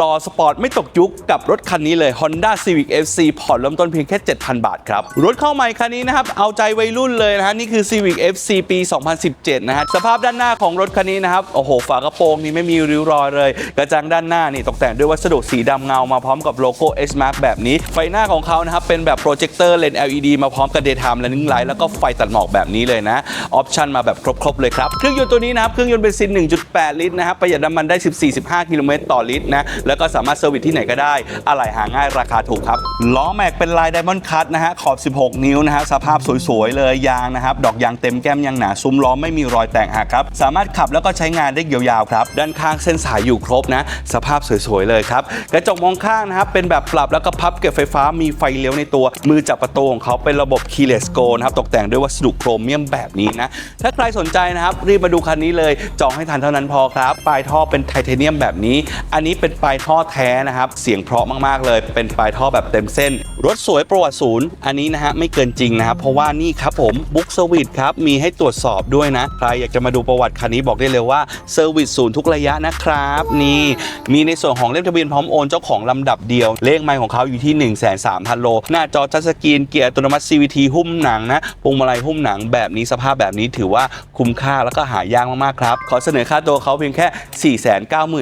รอสปอร์ตไม่ตกยุคกับรถคันนี้เลย Honda Civic FC ผ่อนเริ่มต้นเพียงแค่ 7,000 บาทครับ รถเข้าใหม่คันนี้นะครับ เอาใจวัยรุ่นเลยนะฮะ นี่คือ Civic FC ปี 2017 นะฮะ สภาพด้านหน้าของรถคันนี้นะครับ โอ้โห ฝากระโปรงนี่ไม่มีริ้วรอยเลย กระจังด้านหน้านี่ตกแต่งด้วยวัสดุสีดำเงามาพร้อมกับโลโก้ S Mark แบบนี้ ไฟหน้าของเขานะครับเป็นแบบโปรเจคเตอร์เลน LED มาพร้อมกับ Daytime Running Light แล้วก็ไฟตัดหมอกแบบนี้เลยนะออปชันมาแบบครบๆเลยครับเครื่องยนต์ตัวนี้นะครับเครื่องยนต์เบนซิน 1.8 ลิตรนะครับประหยัดน้ำมันได้ 14-15 กิโลเมตรต่อลิตรนะแล้วก็สามารถเซอร์วิสที่ไหนก็ได้ อะไหล่หาง่ายราคาถูกครับ ล้อแม็กเป็นลายไดมอนด์คัตนะฮะ ขอบ 16 นิ้วนะฮะ สภาพสวยๆ เลยยางนะครับ ดอกยางเต็มแก้มยางหนา ซุ้มล้อไม่มีรอยแตกหักครับ สามารถขับแล้วก็ใช้งานได้ยาวๆครับ ด้านข้างเส้นสายอยู่ครบนะ สภาพสวยๆ เลยครับ กระจกมองข้างนะครับ เป็นแบบปรับแล้วก็พับเก็บไฟฟ้า มีไฟเลี้ยวในตัว มือจับประตูของเขาเป็นระบบ keyless go นะครับ ตกแต่งด้วยวัสดุโครเมียมแบบนี้นะ ถ้าใครสนใจนะครับ รีบมาดูคันนี้เลย จองให้ทันเท่านั้นพอครับ ปลายท่อเป็นไทเทเนียมแบบนี้ อันนี้เป็นปลายท่อแท้นะครับ เสียงเพราะมากๆเลย เป็นปลายท่อแบบเต็มเส้น รถสวยประวัติศูนย์ อันนี้นะฮะไม่เกินจริงนะครับ เพราะว่านี่ครับผมบุ๊กเซอร์วิสครับมีให้ตรวจสอบด้วยนะ ใครอยากจะมาดูประวัติคันนี้บอกได้เลยว่าเซอร์วิสศูนย์ทุกระยะนะครับ นี่มีในส่วนของเล่มทะเบียนพร้อมโอนเจ้าของลำดับเดียว เลขไมล์ของเขาอยู่ที่ 1 3 0 0 0 โล หน้าจอทัสกรีนเกียร์อัตโนมัติ CVT หุ้มหนังนะพวงมาลัยหุ้มหนังแบบนี้สภาพแบบนี้ถือว่าคุ้มค่าแล้วก็หายากมากๆครับขอเสนอค่าตัวเขาเพียงแค่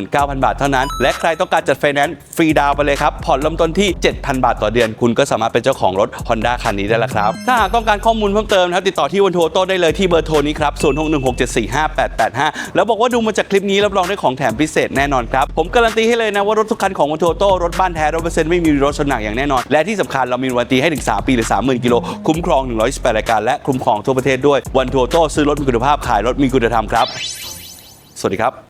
499,000 บาทเท่านั้นและใครต้องการจัดไฟแนนซ์ฟรีดาวไปเลยครับ ผ่อนเริ่มต้นที่ 7,000 บาทต่อเดือน คุณก็สามารถเป็นเจ้าของรถ Honda คันนี้ได้แล้วครับ ถ้าหากต้องการข้อมูลเพิ่มเติมนะครับติดต่อที่วันทัวโต้ได้เลยที่เบอร์โทรนี้ครับ0616745885 แล้วบอกว่าดูมาจากคลิปนี้รับรองได้ของแถมพิเศษแน่นอนครับผมการันตีให้เลยนะว่ารถทุกคันของวันทัวโต้รถบ้านแท้ร้อเปอร์เซ็นต์ไม่มีรถชนหนักอย่างแน่นอน และที่สำคัญเรามีวันตีให้ถึง 3 ปีหรือ 30,000กิโลคุ้มครอง 118รายการและคุ้มครองทั่วประเทศด้วยวันทัวโต้ซื้อรถมีคุณภาพขายรถมีคุณธรรมครับ สวัสดีครับ